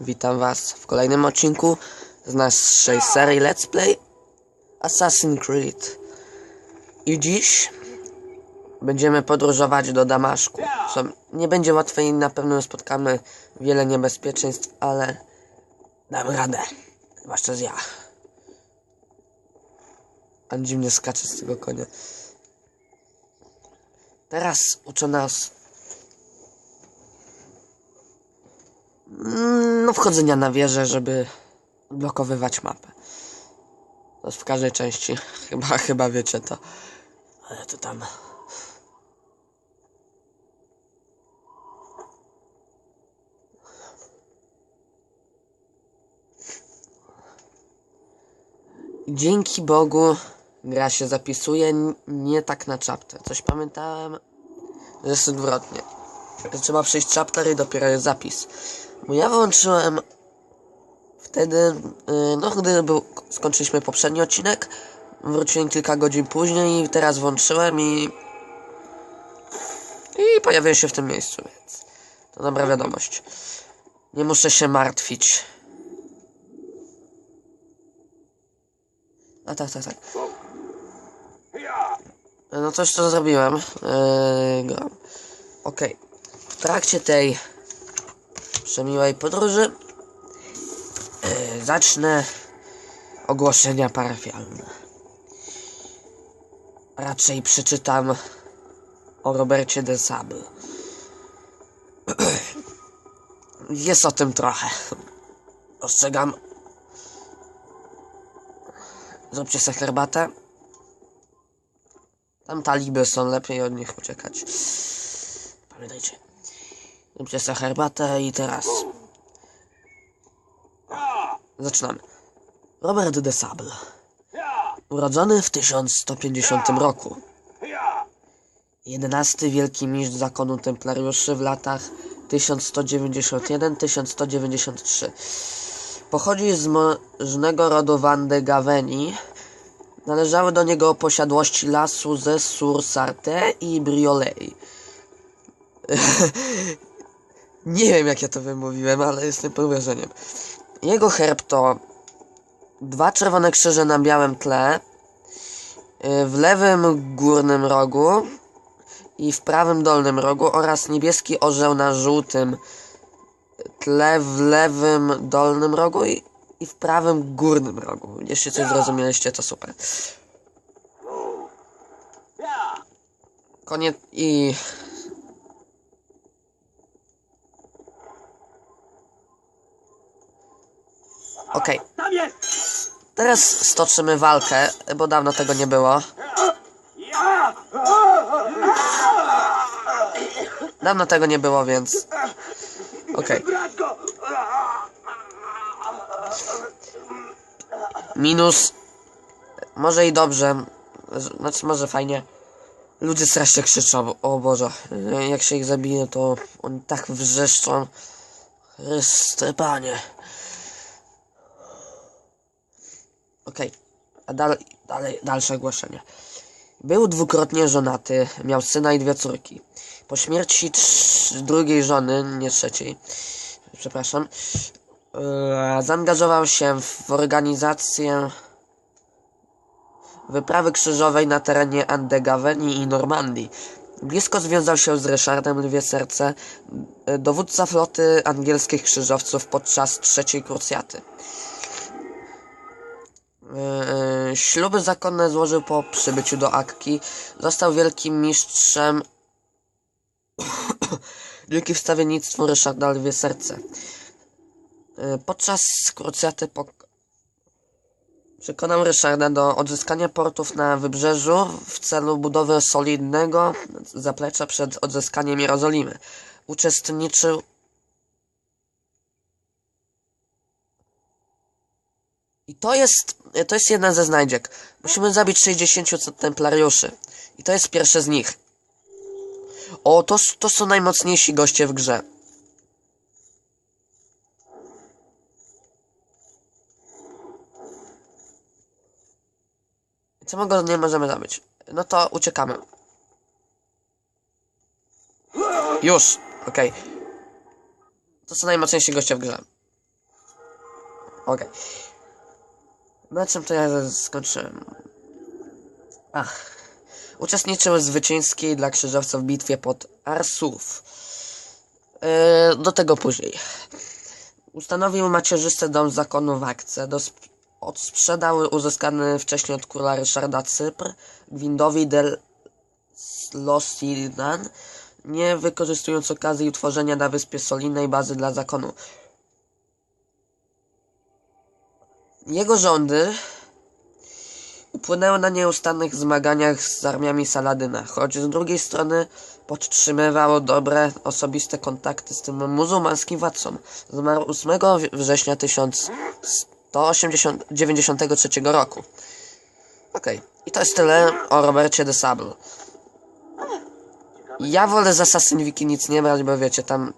Witam Was w kolejnym odcinku z naszej serii Let's Play Assassin's Creed. I dziś będziemy podróżować do Damaszku. Co nie będzie łatwe i na pewno spotkamy wiele niebezpieczeństw, ale dam radę. Zwłaszcza z ja. Pan dziwnie skacze z tego konia. Teraz uczą nas Mm, No wchodzenia na wieżę, żeby blokowywać mapę. To jest w każdej części. Chyba, chyba wiecie to. Ale to tam. Dzięki Bogu gra się zapisuje nie tak na czapce. Coś pamiętałem, że jest odwrotnie. Trzeba przejść chapter i dopiero jest zapis. Bo ja wyłączyłem wtedy, yy, no gdy był, skończyliśmy poprzedni odcinek, wróciłem kilka godzin później i teraz włączyłem i i pojawiłem się w tym miejscu, więc to dobra wiadomość. Nie muszę się martwić. A tak, tak, tak. No coś to zrobiłem. Yy. Okej. W trakcie tej przemiłej podróży yy, zacznę ogłoszenia parafialne. Raczej przeczytam o Robercie de Sable. Jest o tym trochę. Ostrzegam. Zróbcie sobie herbatę. Tam taliby są, lepiej od nich uciekać. Pamiętajcie. Sobie herbatę i teraz... Zaczynamy. Robert de Sable. Urodzony w 1150 roku. Jedenasty wielki mistrz zakonu templariuszy w latach 1191-1193. Pochodzi z możnego rodu Van de Gaveni. Należały do niego posiadłości lasu ze Sursarte i Briolei. Nie wiem jak ja to wymówiłem, ale jestem pod wrażeniem. Jego herb to dwa czerwone krzyże na białym tle, y, w lewym górnym rogu i w prawym dolnym rogu oraz niebieski orzeł na żółtym tle w lewym dolnym rogu i, i w prawym górnym rogu. Jeśli coś zrozumieliście, to super. Koniec i... Okej. Teraz stoczymy walkę, bo dawno tego nie było. Dawno tego nie było, więc... Okej. Minus... Może i dobrze. Znaczy, może fajnie. Ludzie strasznie krzyczą, o Boże. Jak się ich zabije, to oni tak wrzeszczą. Chryste Okej. A dalej, dalej, dalsze ogłoszenie. Był dwukrotnie żonaty, miał syna i dwie córki. Po śmierci drugiej żony, nie trzeciej, przepraszam, e, zaangażował się w organizację wyprawy krzyżowej na terenie Andegawenii i Normandii. Blisko związał się z Ryszardem Lwie Serce, e, dowódca floty angielskich krzyżowców podczas trzeciej krucjaty. Yy, śluby zakonne złożył po przybyciu do Akki. Został wielkim mistrzem dzięki wstawiennictwu Ryszarda Lwie Serce. Yy, podczas krucjaty pok- przekonał Ryszarda do odzyskania portów na wybrzeżu w celu budowy solidnego zaplecza przed odzyskaniem Jerozolimy. Uczestniczył I to jest, to jest jedna ze znajdziek. Musimy zabić 60 templariuszy. I to jest pierwsze z nich. O, to, to są najmocniejsi goście w grze. My go nie możemy zabić? No to uciekamy. Już, okej. To są najmocniejsi goście w grze. Okej. Na czym to ja skończyłem? Ach. Uczestniczył w zwycięskiej dla krzyżowców bitwie pod Arsuf. Yy, do tego później. Ustanowił macierzysty dom zakonu w Akce. Do sp- odsprzedał uzyskany wcześniej od króla Ryszarda Cypr Gwindowi del Losidan, nie wykorzystując okazji utworzenia na wyspie Solinnej bazy dla zakonu. Jego rządy upłynęły na nieustannych zmaganiach z armiami Saladyna, choć z drugiej strony podtrzymywało dobre osobiste kontakty z tym muzułmańskim władcą. Zmarł 8 września 1193 roku. Okej, i to jest tyle o Robercie de Sable. Ja wolę z Assassin Wiki nic nie brać, bo wiecie, tam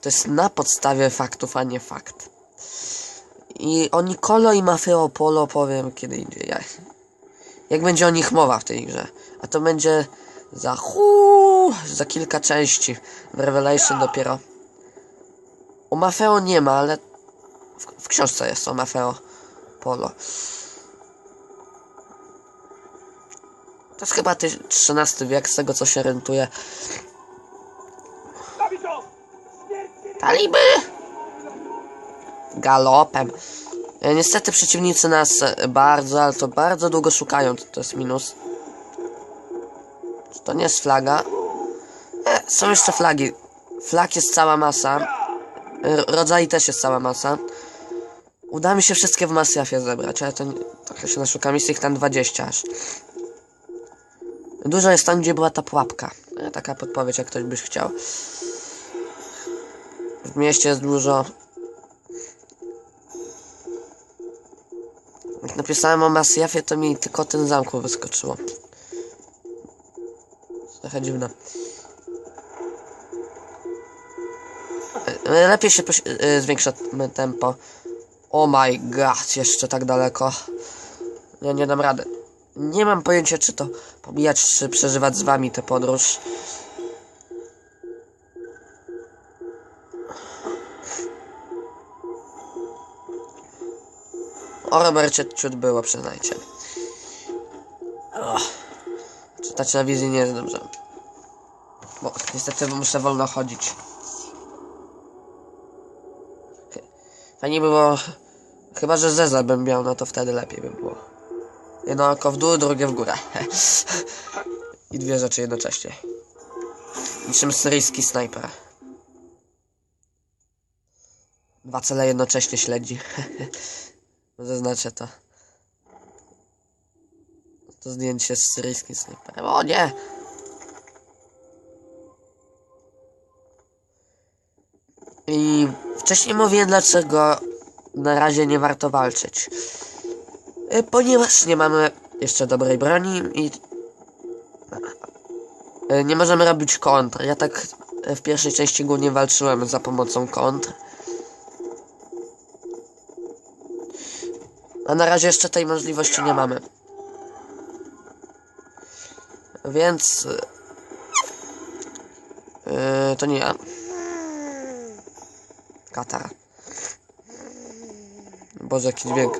to jest na podstawie faktów, a nie fakt. I o Nicolo i Mafeo Polo powiem kiedy indziej. Jak, będzie o nich mowa w tej grze. A to będzie za hu, za kilka części. W Revelation dopiero. O Mafeo nie ma, ale w, w książce jest o Mafeo Polo. To jest chyba XIII wiek, z tego co się rentuje. Taliby! Galopem. E, Niestety przeciwnicy nas e, bardzo, ale to bardzo długo szukają, to, to jest minus. To nie jest flaga. E, są jeszcze flagi. Flag jest cała masa. E, Rodzaj też jest cała masa. Uda mi się wszystkie w Masjafie zebrać, ale to nie, trochę się naszukam. Jest ich tam 20 aż. Dużo jest tam, gdzie była ta pułapka. E, Taka podpowiedź, jak ktoś byś chciał. W mieście jest dużo. Napisałem o Masjafie, to mi tylko ten zamku wyskoczyło. Trochę dziwne. E, Lepiej się e, zwiększa tempo. Oh my god, jeszcze tak daleko. Ja nie dam rady. Nie mam pojęcia, czy to pomijać, czy przeżywać z wami tę podróż. O Robercie ciut było, przyznajcie. Och. Na wizji nie jest dobrze. Bo niestety muszę wolno chodzić. Fajnie by było... Chyba, że Zeza bym miał, no to wtedy lepiej by było. Jedno oko w dół, drugie w górę. I dwie rzeczy jednocześnie. Niczym syryjski snajper. Dwa cele jednocześnie śledzi. Zaznaczę to. To zdjęcie z syryjskim snajperem. O nie! I wcześniej mówiłem, dlaczego na razie nie warto walczyć. Y, Ponieważ nie mamy jeszcze dobrej broni i y, nie możemy robić kontr. Ja tak w pierwszej części głównie walczyłem za pomocą kontr. A na razie jeszcze tej możliwości nie mamy. Więc... Yy, to nie ja. Katar. Boże, jaki dźwięk.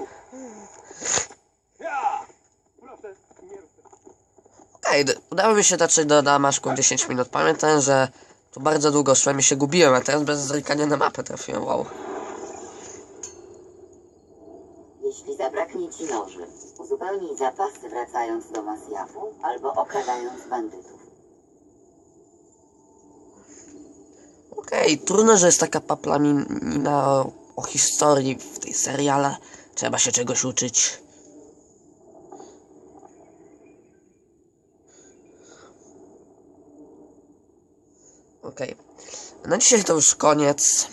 Okej, d- udało mi się dotrzeć do Damaszku w 10 minut. Pamiętam, że tu bardzo długo szłem i się gubiłem, a teraz bez zerkania na mapę trafiłem. Wow. Jeśli ci noży, uzupełnij zapasy wracając do Masjafu albo okradając bandytów. Okej, trudno, że jest taka paplamina o, o historii w tej seriale. Trzeba się czegoś uczyć. Okej. Na dzisiaj to już koniec.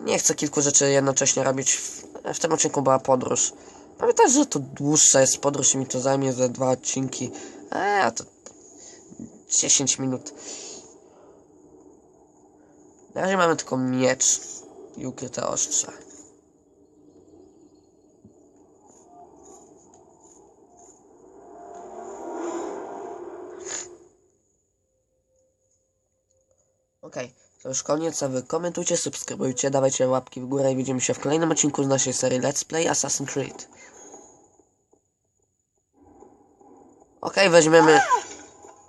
Nie chcę kilku rzeczy jednocześnie robić. W, w tym odcinku była podróż. Pamiętaj, że to dłuższa jest podróż i mi to zajmie ze dwa odcinki. Eee, a to 10 minut. Na razie mamy tylko miecz i ukryte ostrze. Okej, To już koniec, a wy komentujcie, subskrybujcie, dawajcie łapki w górę i widzimy się w kolejnym odcinku z naszej serii Let's Play Assassin's Creed. Okej, weźmiemy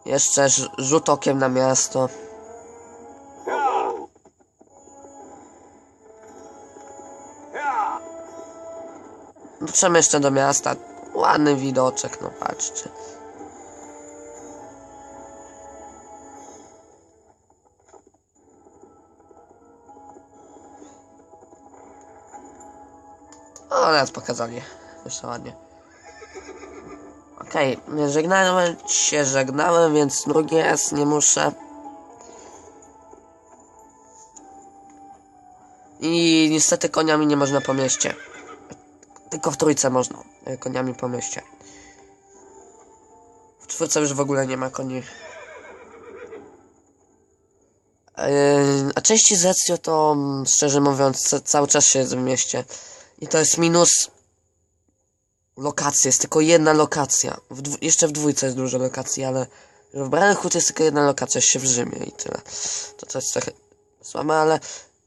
jeszcze rzut okiem na miasto. Dotrzemy jeszcze do miasta. Ładny widoczek, no patrzcie. O, nas pokazali. Jeszcze ładnie. Okej, żegnałem się, żegnałem, więc drugi raz nie muszę. I niestety koniami nie można po mieście. Tylko w trójce można e, koniami po mieście. W czwórce już w ogóle nie ma koni. Yy, a części z to mm, szczerze mówiąc ca- cały czas się w mieście. I to jest minus lokacji, jest tylko jedna lokacja. W jeszcze w dwójce jest dużo lokacji, ale w Hut jest tylko jedna lokacja, się w Rzymie i tyle. To jest trochę słabe, ale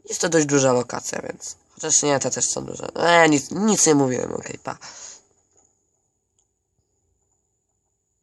jest to dość duża lokacja, więc... Chociaż nie, te też są duże. Eee, nic, nic nie mówiłem, okej, pa.